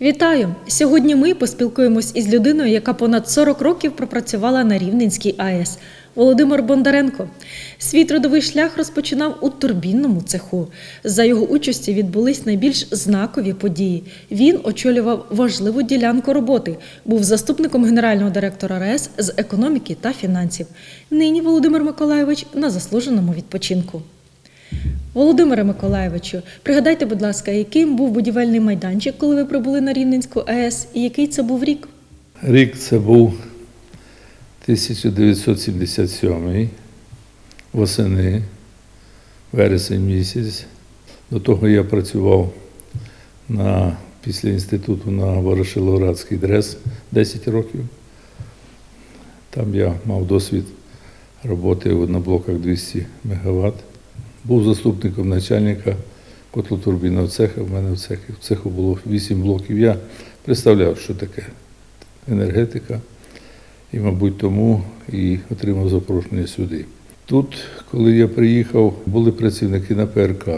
Вітаю! Сьогодні ми поспілкуємось із людиною, яка понад 40 років пропрацювала на Рівненській АЕС. Володимир Бондаренко. Свій трудовий шлях розпочинав у турбінному цеху. За його участі відбулись найбільш знакові події. Він очолював важливу ділянку роботи, був заступником генерального директора РЕС з економіки та фінансів. Нині Володимир Миколайович на заслуженому відпочинку. Володимире Миколайовичу, пригадайте, будь ласка, яким був будівельний майданчик, коли ви прибули на Рівненську АЕС, і який це був рік? Рік це був 1977 восени, вересень місяць. До того я працював на, після інституту на Ворошиловградський ДРЕС 10 років. Там я мав досвід роботи на блоках 200 МВт. Був заступником начальника котлотурбінного цеха. В мене в цехі, в цеху було 8 блоків. Я представляв, що таке енергетика. І, мабуть, тому і отримав запрошення сюди. Тут, коли я приїхав, були працівники на ПРК,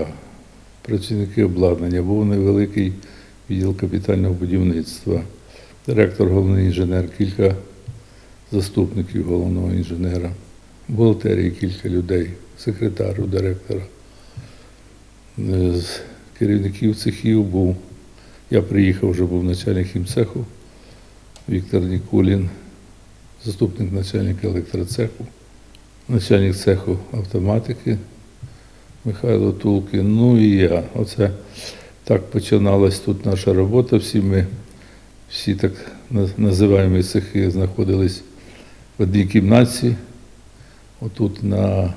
працівники обладнання, був невеликий відділ капітального будівництва, директор, головний інженер, кілька заступників головного інженера, бухгалтерії кілька людей, секретару, директора. З керівників цехів був. Я приїхав, вже був начальник хімцеху Віктор Нікулін, заступник начальника електроцеху, начальник цеху автоматики Михайло Тулкін. Ну і я. Оце так починалась тут наша робота. Всі ми, всі так називаємо цехи, знаходились в одній кімнаті, отут на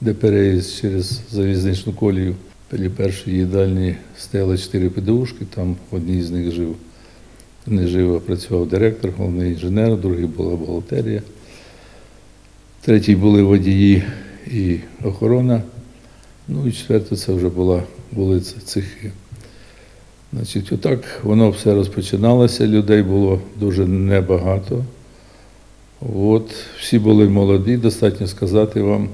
де переїзд через залізничну колію. Біля першої їдальні стояли чотири ПДУшки, там в одній з них жив не жив, а працював директор, головний інженер, другий була бухгалтерія. Третій були водії і охорона. Ну і четверте це вже була, були ц- цехи. Значить, отак воно все розпочиналося, людей було дуже небагато. От, всі були молоді, достатньо сказати вам.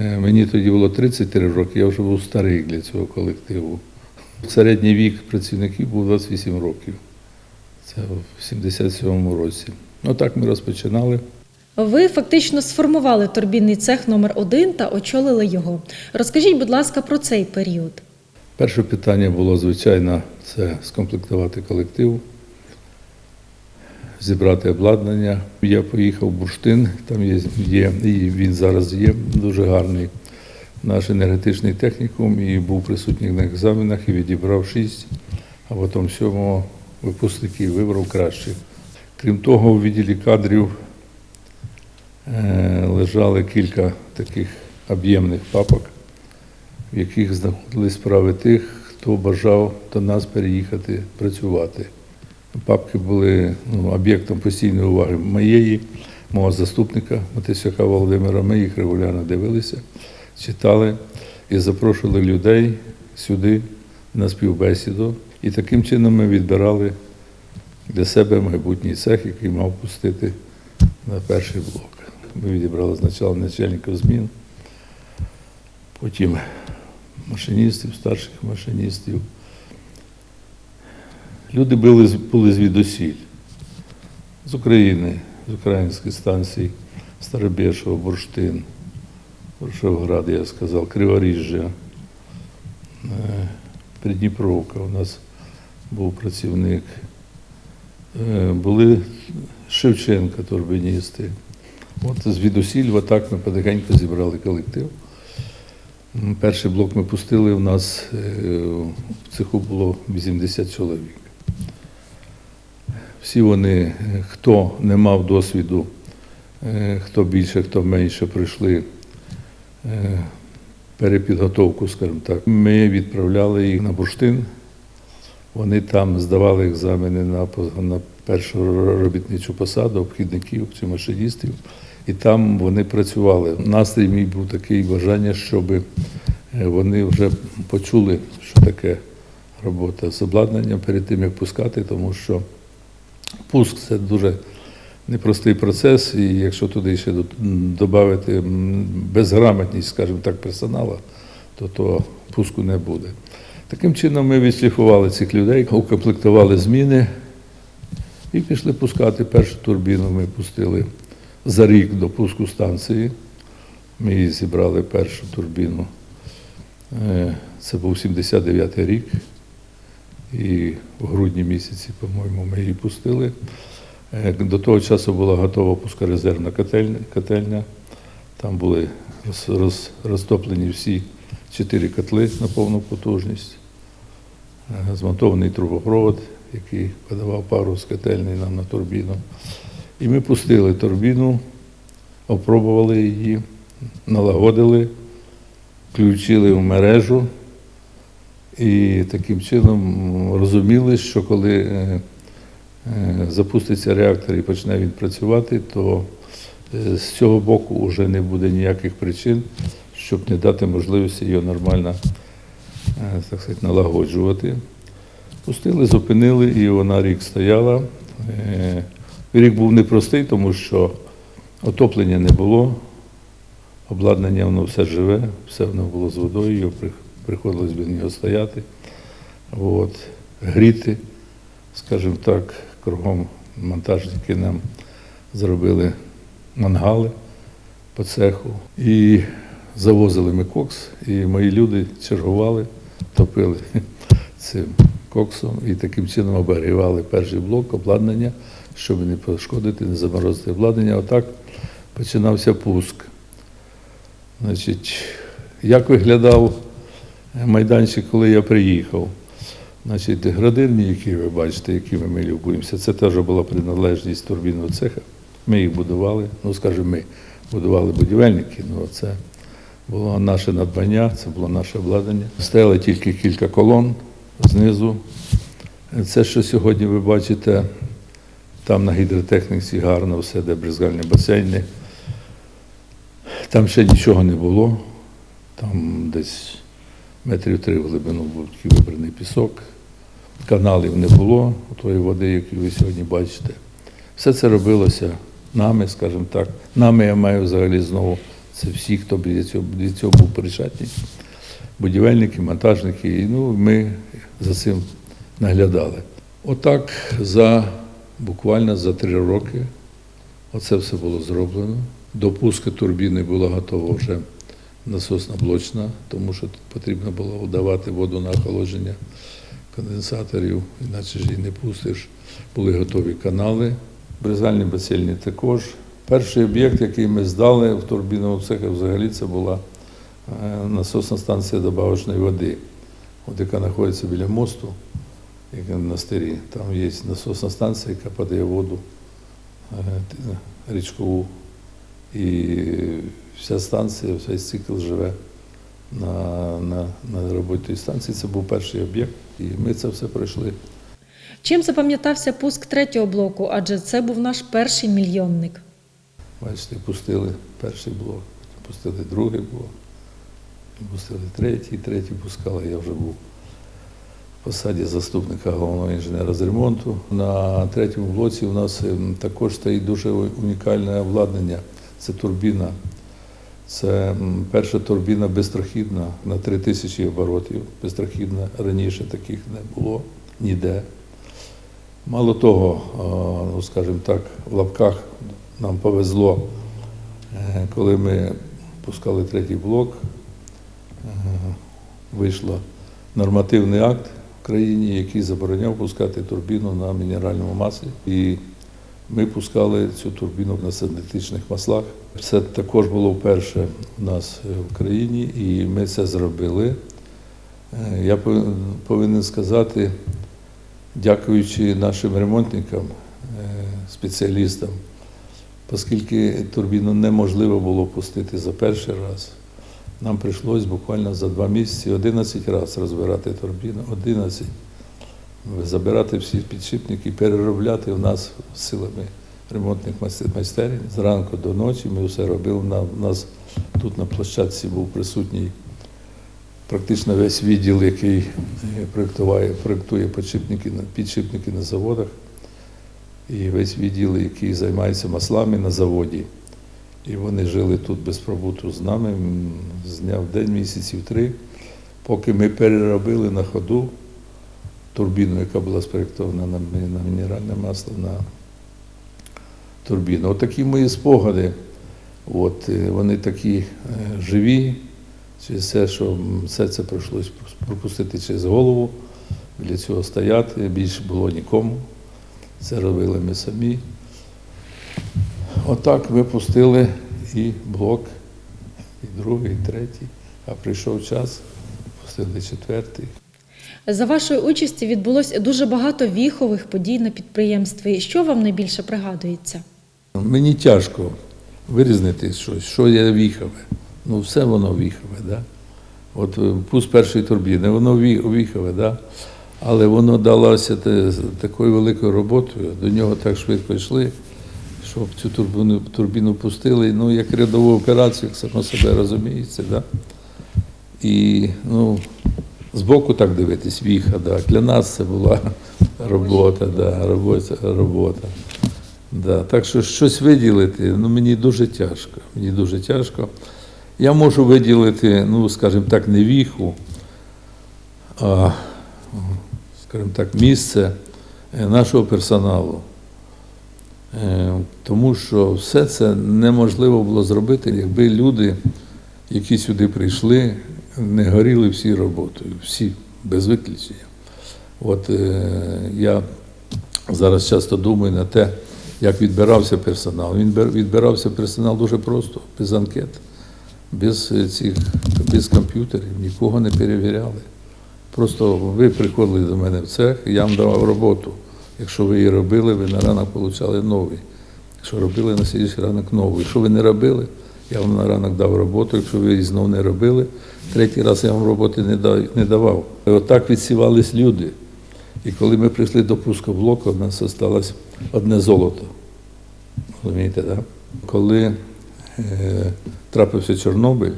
Е, Мені тоді було 33 роки, я вже був старий для цього колективу. Середній вік працівників був 28 років. Це в 77-му році. Ну так ми розпочинали. Ви фактично сформували турбінний цех номер 1 та очолили його. Розкажіть, будь ласка, про цей період. Перше питання було, звичайно, це скомплектувати колектив, зібрати обладнання. Я поїхав в Бурштин, там є, є і він зараз є дуже гарний наш енергетичний технікум і був присутній на екзаменах і відібрав шість, а потім сьомого випускників вибрав кращих. Крім того, у відділі кадрів е, лежали кілька таких об'ємних папок, в яких знаходились справи тих, хто бажав до нас переїхати працювати. Папки були ну, об'єктом постійної уваги моєї, мого заступника Матисюка Володимира. Ми їх регулярно дивилися, читали і запрошували людей сюди на співбесіду. І таким чином ми відбирали для себе майбутній цех, який мав пустити на перший блок. Ми відібрали спочатку начальників змін, потім машиністів, старших машиністів. Люди були, були звідусіль, з України, з українських станцій, Старобєшево, Бурштин, Буршевград, я сказав, Криворіжжя, е, Придніпровка у нас був працівник. Е, Були Шевченка, турбіністи. От звідусіль, отак ми потихеньку зібрали колектив. Перший блок ми пустили, у нас е, в цеху було 80 чоловік. Всі вони, е, хто не мав досвіду, е, хто більше, хто менше, пройшли е, перепідготовку, скажімо так. Ми відправляли їх на бурштин. Вони там здавали екзамени на, на першу робітничу посаду, обхідників чи машиністів, і там вони працювали. Настрій мій був такий бажання, щоб вони вже почули, що таке робота з обладнанням перед тим, як пускати, тому що пуск це дуже непростий процес, і якщо туди ще додати безграмотність, скажімо так, персоналу, то, то пуску не буде. Таким чином ми відшліфували цих людей, укомплектували зміни і пішли пускати. Першу турбіну ми пустили за рік до пуску станції. Ми її зібрали першу турбіну. Е, Це був 79-й рік. І в грудні місяці, по-моєму, ми її пустили. Е, До того часу була готова пускорезервна котельня. Там були роз, роз, розтоплені всі чотири котли на повну потужність. Е, Змонтований трубопровод, який подавав пару з котельної нам на турбіну. І ми пустили турбіну, опробували її, налагодили, включили в мережу. І таким чином розуміли, що коли е, е, запуститься реактор і почне він працювати, то е, з цього боку вже не буде ніяких причин, щоб не дати можливості його нормально так сказати, налагоджувати. Пустили, зупинили, і вона рік стояла. Рік був непростий, тому що отоплення не було, обладнання воно все живе, все воно було з водою, його приходилось біля нього стояти, от, гріти, скажімо так, кругом монтажники нам зробили мангали по цеху. І завозили ми кокс, і мої люди чергували, топили цим коксом і таким чином обігрівали перший блок обладнання, щоб не пошкодити, не заморозити обладнання. Отак починався пуск. Значить, як виглядав майданчик, коли я приїхав? Значить, градирні, які ви бачите, якими ми любуємося, це теж була приналежність турбінного цеха. Ми їх будували, ну скажімо, ми будували будівельники, ну це було наше надбання, це було наше обладнання. Стояли тільки кілька колон знизу. Це, що сьогодні ви бачите, там на гідротехніці гарно все, де бризгальні басейни. Там ще нічого не було. Там десь метрів три в глибину був вибраний пісок. Каналів не було тої води, яку ви сьогодні бачите. Все це робилося нами, скажімо так. Нами я маю взагалі знову це всі, хто до цього, цього був причетний. Будівельники, монтажники, і ну, ми за цим наглядали. Отак за буквально за три роки оце все було зроблено. До пуску турбіни була готова вже насосна блочна, тому що тут потрібно було давати воду на охолодження конденсаторів, іначе ж її не пустиш. Були готові канали. Бризальні басейни також. Перший об'єкт, який ми здали в турбіновому цеху, взагалі це була е, насосна станція добавочної води, от яка знаходиться біля мосту, яка на стирі. Там є насосна станція, яка подає воду е, річкову. І вся станція, весь цикл живе на, на, на роботі станції. Це був перший об'єкт, і ми це все пройшли. Чим запам'ятався пуск третього блоку, адже це був наш перший мільйонник. Бачите, пустили перший блок, пустили другий блок, пустили третій, третій пускали. Я вже був в посаді заступника головного інженера з ремонту. На третьому блоці у нас ем, також стоїть дуже унікальне обладнання. Це турбіна. Це перша турбіна безстрахідна на 3000 оборотів. Безстрахідна раніше таких не було ніде. Мало того, ну скажімо так, в лапках нам повезло, е, коли ми пускали третій блок, е, вийшло нормативний акт в країні, який забороняв пускати турбіну на мінеральному маслі. І ми пускали цю турбіну на синтетичних маслах. Це також було вперше у нас е, в країні, і ми це зробили. Е, Я повинен сказати, дякуючи нашим ремонтникам, е, спеціалістам, оскільки турбіну неможливо було пустити за перший раз. Нам прийшлось буквально за два місяці 11 разів розбирати турбіну, 11. Забирати всі підшипники, переробляти у нас силами ремонтних майстер- майстерень. Зранку до ночі ми все робили. У нас тут на площадці був присутній практично весь відділ, який е, проєктуває, проєктує підшипники, підшипники на заводах, і весь відділ, який займається маслами на заводі. І вони жили тут без пробуту з нами, з дня в день, місяців три. поки ми переробили на ходу турбіну, яка була спроєктована на, мінеральне масло на турбіну. Отакі мої спогади. От, е, вони такі е, живі, все, що все це прийшлось пропустити через голову, для цього стояти, більше було нікому. Це робили ми самі. Отак випустили і блок, і другий, і третій. А прийшов час, пустили четвертий. За вашої участі відбулось дуже багато віхових подій на підприємстві. Що вам найбільше пригадується? Мені тяжко вирізнити щось, що є віхове. Ну, все воно віхове, да? От е, пуск першої турбіни, воно віхове, да? але воно далося такою великою роботою, до нього так швидко йшли, щоб цю турбіну, турбіну пустили, ну, як рядову операцію, як само себе розуміється. Да? І ну, збоку так дивитись, віха, да. для нас це була робота, да, робота, робота. Да, так що щось виділити, ну мені дуже тяжко. Мені дуже тяжко. Я можу виділити, ну, скажімо так, не віху, а, скажімо так, місце е, нашого персоналу. Е, Тому що все це неможливо було зробити, якби люди, які сюди прийшли, не горіли всі роботою, всі без виключення. От е, я зараз часто думаю на те, як відбирався персонал. Він відбирався персонал дуже просто, без анкет, без е, цих без комп'ютерів, нікого не перевіряли. Просто ви приходили до мене в цех, я вам давав роботу. Якщо ви її робили, ви на ранок отримали новий. Якщо робили на слідчий ранок новий. Якщо ви не робили, я вам на ранок дав роботу. Якщо ви її знову не робили, третій раз я вам роботи не дав- не давав. Отак відсівались люди. І коли ми прийшли до пускоблоку, в нас залишилось одне золото. Розумієте, так? Коли е, трапився Чорнобиль,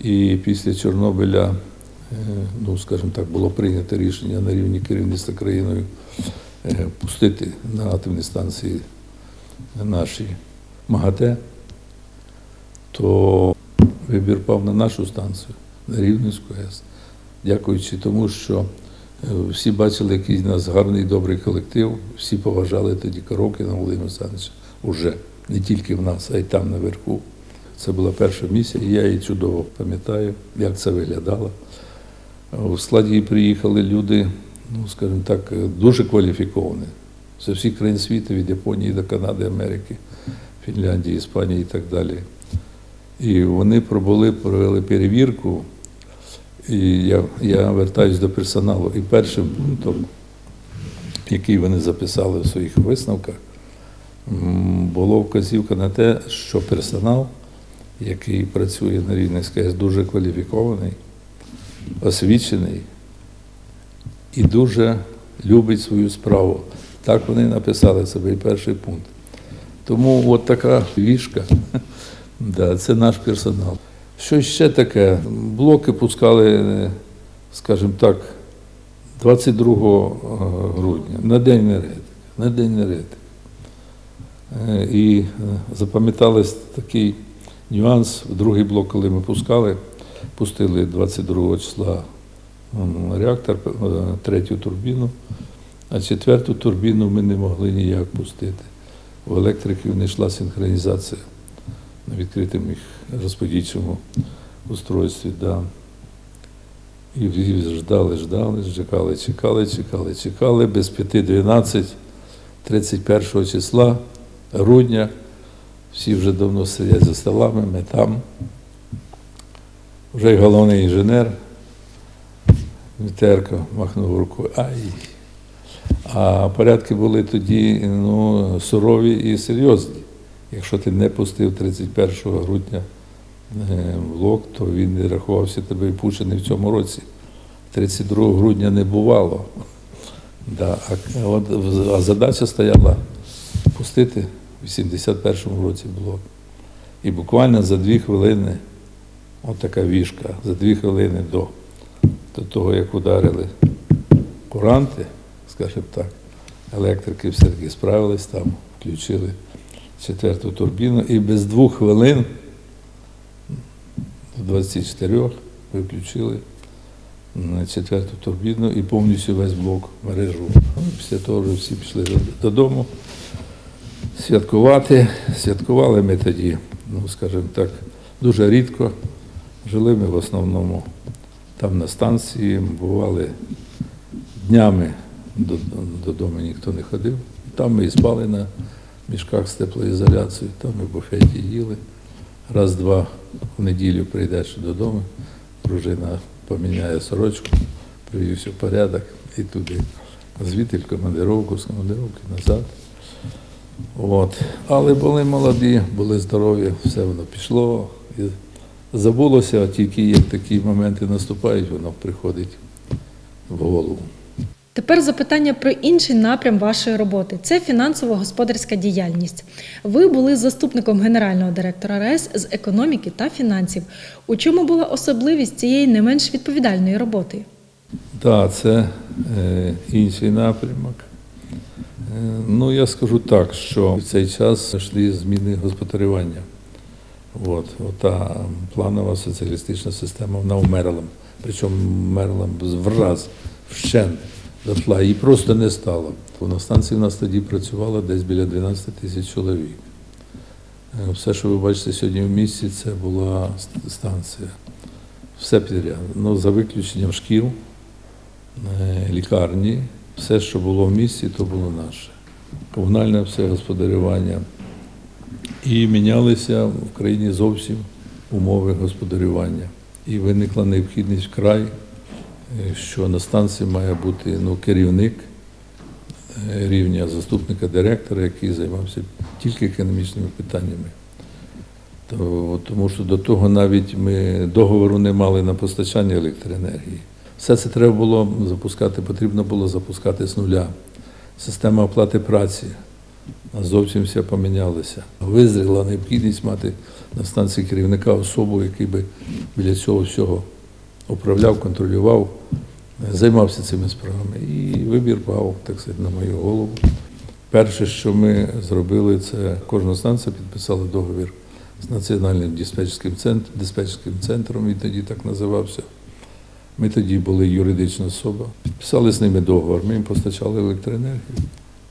і після Чорнобиля, е, ну, скажімо так, було прийнято рішення на рівні керівництва країною е, пустити на атомні станції наші МАГАТЕ, то вибір пав на нашу станцію, на Рівненську АЕС. Дякуючи тому, що е, всі бачили, який в нас гарний добрий колектив, всі поважали тоді Коровкина Володимира Олександровича уже не тільки в нас, а й там наверху. Це була перша місія, і я її чудово пам'ятаю, як це виглядало. У складі приїхали люди, ну, скажімо так, дуже кваліфіковані. З всіх країн світу, від Японії до Канади, Америки, Фінляндії, Іспанії і так далі. І вони пробули, провели перевірку. І я, я вертаюсь до персоналу. І першим пунктом, який вони записали в своїх висновках, м, було вказівка на те, що персонал, який працює на Рівненській АЕС, дуже кваліфікований, освічений і дуже любить свою справу. Так вони написали себе перший пункт. Тому от така вішка, да, це наш персонал. Що ще таке? Блоки пускали, е, скажімо так, 22 грудня на День енергетики. На День енергетики. Е, І е, запам'ятались такий нюанс другий блок, коли ми пускали, пустили 22 числа реактор, е, третю турбіну, а четверту турбіну ми не могли ніяк пустити. У електриків не йшла синхронізація на відкритому їх розподільчому устройстві. Да. І, ждали, ждали, чекали, чекали, чекали, чекали. Без 5.12, 31 числа грудня, всі вже давно сидять за столами, ми там. Вже й головний інженер Вітерко махнув рукою. Ай. А порядки були тоді ну, сурові і серйозні. Якщо ти не пустив 31 грудня е, блок, то він не рахувався тебе пущений в цьому році. 32 грудня не бувало. Да. А, от, а задача стояла пустити в 81-му році блок. І буквально за дві хвилини, от така вішка, за дві хвилини до, до того, як ударили куранти, скажімо так, електрики все-таки справились там, включили четверту турбіну і без двох хвилин до 24 виключили на четверту турбіну і повністю весь блок мережу. Після того вже всі пішли додому святкувати. Святкували ми тоді, ну скажімо так, дуже рідко. Жили ми в основному там на станції, бували днями додому ніхто не ходив. Там ми і спали на мішках з теплоізоляцією, там ми в буфеті їли. Раз-два в неділю прийдеш додому, дружина поміняє сорочку, привівся в порядок і туди. Звідти в командировку, з командировки назад. От. Але були молоді, були здорові, все воно пішло. І забулося, а тільки як такі моменти наступають, воно приходить в голову. Тепер запитання про інший напрям вашої роботи це фінансово-господарська діяльність. Ви були заступником генерального директора РЕС з економіки та фінансів. У чому була особливість цієї не менш відповідальної роботи? Так, це е, інший напрямок. Е, ну, я скажу так, що в цей час йшли зміни господарювання. От, ота планова соціалістична система, вона вмерла. Причому вмерла враз, вщент зайшла. Її просто не стало. На станції в нас тоді працювало десь біля 12 тисяч чоловік. Е, Все, що ви бачите сьогодні в місті, це була станція. Все підряд. Ну, за виключенням шкіл, е, лікарні, все, що було в місті, то було наше. Комунальне все господарювання. І мінялися в країні зовсім умови господарювання. І виникла необхідність вкрай, е, що на станції має бути ну, керівник е, рівня заступника директора, який займався тільки економічними питаннями. То, тому що до того навіть ми договору не мали на постачання електроенергії. Все це треба було запускати, потрібно було запускати з нуля. Система оплати праці зовсім все помінялося. Визріла необхідність мати на станції керівника особу, який би біля цього всього управляв, контролював, е, займався цими справами. І вибір пав, так сказати, на мою голову. Перше, що ми зробили, це кожна станція підписала договір з національним диспетчерським центром, диспетчерським центром, він тоді так називався. Ми тоді були юридична особа. Підписали з ними договор, ми їм постачали електроенергію,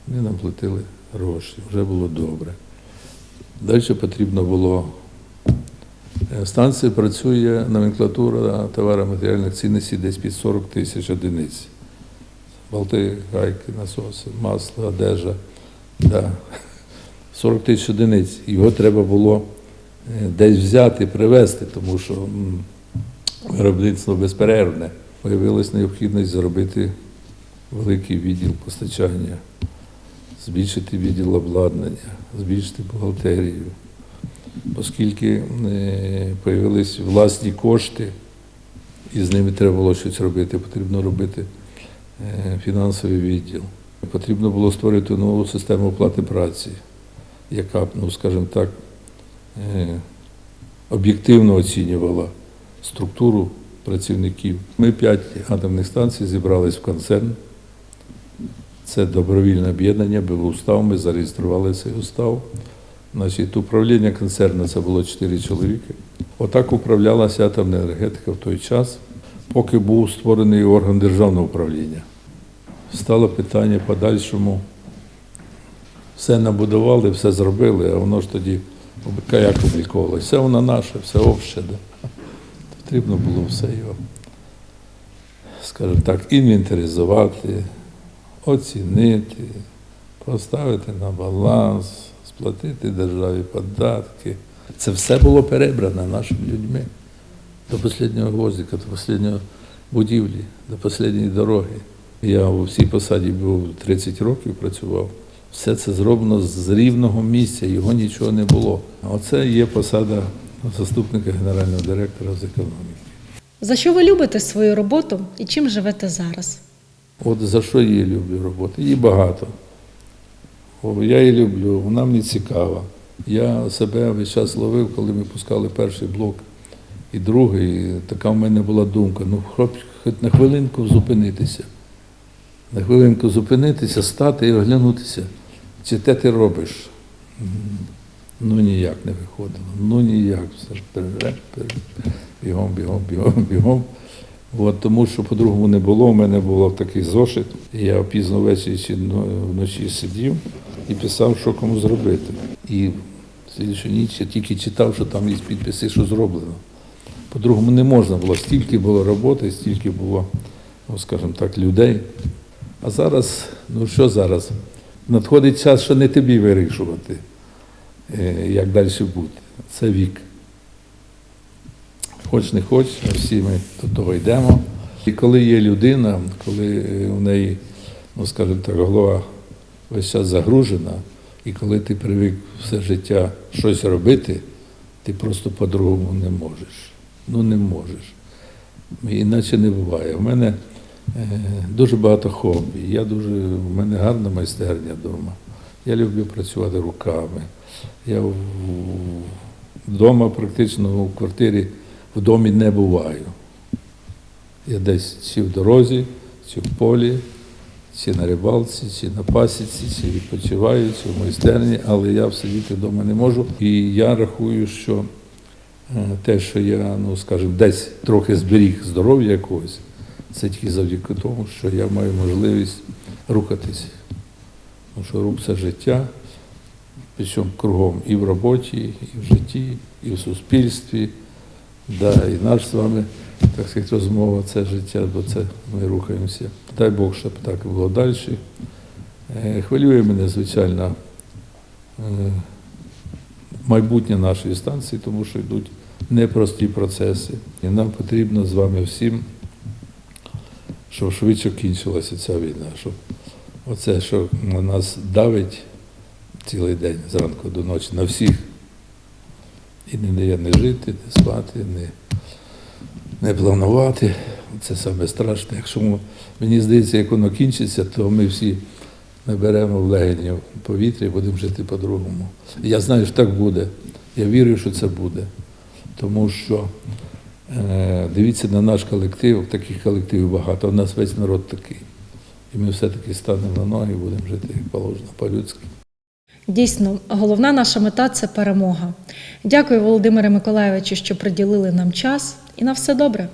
вони нам платили гроші, вже було добре. Далі потрібно було. Е, Станція працює номенклатура товарів матеріальних цінностей десь під 40 тисяч одиниць. Болти, гайки, насоси, масло, одежа. Да. 40 тисяч одиниць. Його треба було е, десь взяти, привезти, тому що виробництво безперервне. Появилась необхідність зробити великий відділ постачання, збільшити відділ обладнання, збільшити бухгалтерію. Оскільки з'явились власні кошти, і з ними треба було щось робити, потрібно робити е, фінансовий відділ. Потрібно було створити нову систему оплати праці, яка, ну, скажімо так, е, об'єктивно оцінювала структуру працівників. Ми п'ять атомних станцій зібрались в концерн. Це добровільне об'єднання, був устав, ми зареєстрували цей устав. Значить, управління концерну це було 4 чоловіки. Отак управлялася атомна енергетика в той час, поки був створений орган державного управління. Стало питання подальшому. Все набудували, все зробили, а воно ж тоді як обліковувалося. Все воно наше, все обще. Да? Потрібно було все його, скажімо так, інвентаризувати, оцінити, поставити на баланс, сплатити державі податки. Це все було перебрано нашими людьми до останнього гвоздика, до останнього будівлі, до останньої дороги. Я у всій посаді був 30 років, працював. Все це зроблено з рівного місця, його нічого не було. А Оце є посада заступника генерального директора з економіки. За що ви любите свою роботу і чим живете зараз? От за що я її люблю роботу? Її багато. Я її люблю, вона мені цікава. Я себе весь час ловив, коли ми пускали перший блок і другий. Така в мене була думка, ну хоч, на хвилинку зупинитися. На хвилинку зупинитися, стати і оглянутися. Чи те ти робиш? Ну ніяк не виходило. Ну ніяк. Все ж бігом, бігом, бігом, бігом. От, тому що по-другому не було. У мене був такий зошит. Я пізно ввечері вночі сидів і писав, що кому зробити. І слідчу ніч я тільки читав, що там є підписи, що зроблено. По-другому не можна було. Стільки було роботи, стільки було, ну, скажімо так, людей. А зараз, ну що зараз? Надходить час, що не тобі вирішувати, е, як далі бути. Це вік. Хоч не хоч, всі ми до того йдемо. І коли є людина, коли в неї, ну скажімо так, голова весь час загружена, і коли ти привик все життя щось робити, ти просто по-другому не можеш. Ну не можеш. Іначе не буває. У мене е, дуже багато хобі. Я дуже, у мене гарна майстерня вдома. Я люблю працювати руками. Я вдома практично у квартирі в домі не буваю. Я десь чи в дорозі, чи в полі, чи на рибалці, чи на пасіці, чи відпочиваю, чи в майстерні, але я сидіти вдома не можу. І я рахую, що е, те, що я, ну скажімо, десь трохи зберіг здоров'я якогось, це тільки завдяки тому, що я маю можливість рухатись. Тому що рух це життя, причому кругом і в роботі, і в житті, і в суспільстві. Да, і наш з вами, так сказати, розмова це життя, бо це ми рухаємося. Дай Бог, щоб так було далі. Е, Хвилює мене, звичайно, е, майбутнє нашої станції, тому що йдуть непрості процеси. І нам потрібно з вами всім, щоб швидше кінчилася ця війна, щоб оце, що на нас давить цілий день зранку до ночі на всіх. І не дає не жити, не спати, не, не планувати. Це саме страшне. Якщо мені здається, як воно кінчиться, то ми всі наберемо в легені повітря і будемо жити по-другому. Я знаю, що так буде. Я вірю, що це буде. Тому що е, дивіться на наш колектив, таких колективів багато, у нас весь народ такий. І ми все-таки станемо на ноги будемо жити як положено, по-людськи. Дійсно, головна наша мета це перемога. Дякую, Володимире Миколаєвичу, що приділили нам час, і на все добре.